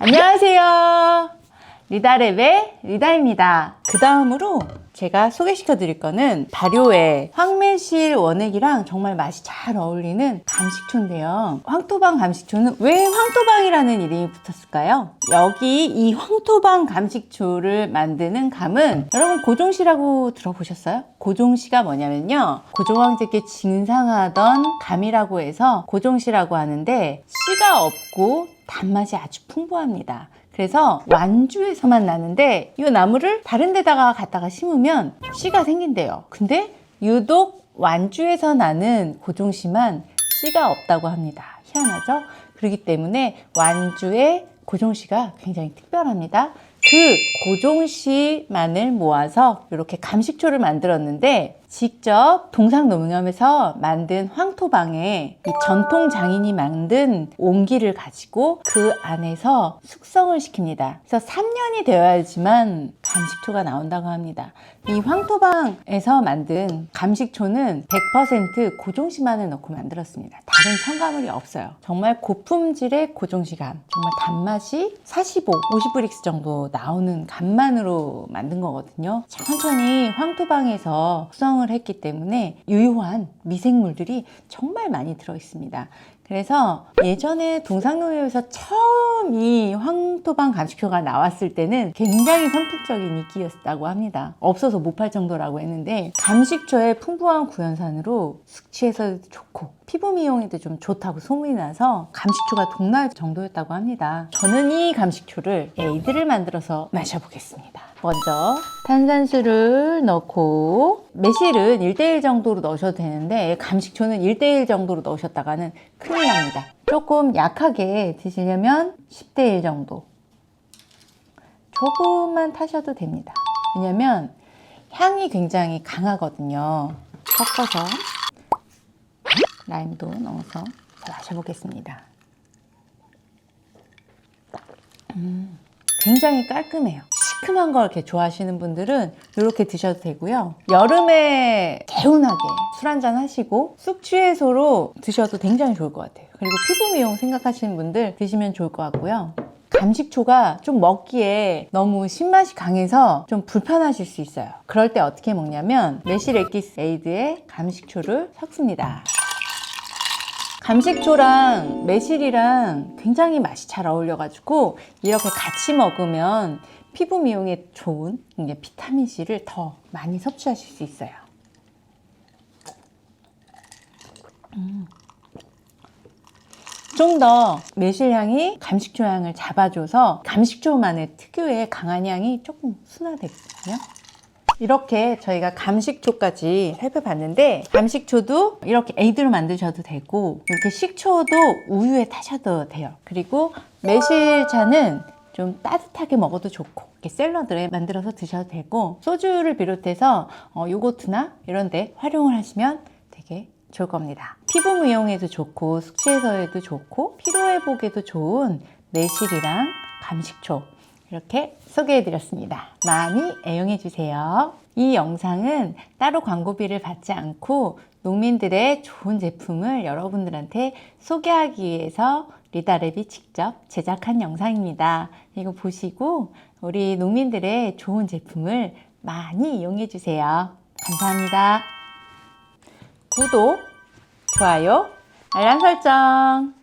안녕하세요. 리다랩의 리다입니다. 그 다음으로 제가 소개시켜 드릴 거는 발효의 황매실 원액이랑 정말 맛이 잘 어울리는 감식초인데요. 황토방 감식초는 왜 황토방이라는 이름이 붙었을까요? 여기 이 황토방 감식초를 만드는 감은 여러분 고종씨라고 들어보셨어요? 고종씨가 뭐냐면요. 고종황제께 진상하던 감이라고 해서 고종씨라고 하는데 씨가 없고 단맛이 아주 풍부합니다. 그래서 완주에서만 나는데 이 나무를 다른 데다가 갖다가 심으면 씨가 생긴대요. 근데 유독 완주에서 나는 고종씨만 씨가 없다고 합니다. 희한하죠? 그렇기 때문에 완주의 고종씨가 굉장히 특별합니다. 그 고종씨만을 모아서 이렇게 감식초를 만들었는데 직접 동상농협에서 만든 황토방에 이 전통 장인이 만든 옹기를 가지고 그 안에서 숙성을 시킵니다. 그래서 3년이 되어야지만 감식초가 나온다고 합니다. 이 황토방에서 만든 감식초는 100% 고종시만을 넣고 만들었습니다. 다른 첨가물이 없어요. 정말 고품질의 고종시감. 정말 단맛이 45, 50브릭스 정도 나오는 감만으로 만든 거거든요. 천천히 황토방에서 숙성 을 했기 때문에 유효한 미생물들이 정말 많이 들어 있습니다. 그래서 예전에 동상농협에서 처음 이 황토방 감식효가 나왔을 때는 굉장히 선풍적인 인기였다고 합니다. 없어서 못 팔 정도라고 했는데 감식초의 풍부한 구연산으로 숙취해서도 좋고 피부 미용에도 좀 좋다고 소문이 나서 감식초가 동날 정도였다고 합니다. 저는 이 감식초를 에이드를 만들어서 마셔보겠습니다. 먼저 탄산수를 넣고 매실은 1대1 정도로 넣으셔도 되는데 감식초는 1대1 정도로 넣으셨다가는 큰일 납니다. 조금 약하게 드시려면 10대 1 정도 조금만 타셔도 됩니다. 왜냐면 향이 굉장히 강하거든요. 섞어서 라임도 넣어서 마셔보겠습니다. 음, 굉장히 깔끔해요. 시큼한 걸 이렇게 좋아하시는 분들은 이렇게 드셔도 되고요. 여름에 개운하게 술 한잔 하시고 숙취해소로 드셔도 굉장히 좋을 것 같아요. 그리고 피부 미용 생각하시는 분들 드시면 좋을 것 같고요. 감식초가 좀 먹기에 너무 신맛이 강해서 좀 불편하실 수 있어요. 그럴 때 어떻게 먹냐면 매실 엑기스 에이드에 감식초를 섞습니다. 감식초랑 매실이랑 굉장히 맛이 잘 어울려가지고 이렇게 같이 먹으면 피부 미용에 좋은 비타민 C를 더 많이 섭취하실 수 있어요. 좀더 매실향이 감식초 향을 잡아줘서 감식초만의 특유의 강한 향이 조금 순화되거든요. 이렇게 저희가 감식초까지 살펴봤는데 감식초도 이렇게 에이드로 만드셔도 되고 이렇게 식초도 우유에 타셔도 돼요. 그리고 매실차는 좀 따뜻하게 먹어도 좋고 이렇게 샐러드에 만들어서 드셔도 되고 소주를 비롯해서 어, 요거트나 이런 데 활용을 하시면 되게 좋을 겁니다. 피부 미용에도 좋고 숙취 해소에도 좋고 피로 회복에도 좋은 매실이랑 감식초 이렇게 소개해 드렸습니다. 많이 애용해 주세요. 이 영상은 따로 광고비를 받지 않고 농민들의 좋은 제품을 여러분들한테 소개하기 위해서 리다랩이 직접 제작한 영상입니다. 이거 보시고 우리 농민들의 좋은 제품을 많이 이용해 주세요. 감사합니다. 구독, 좋아요, 알람 설정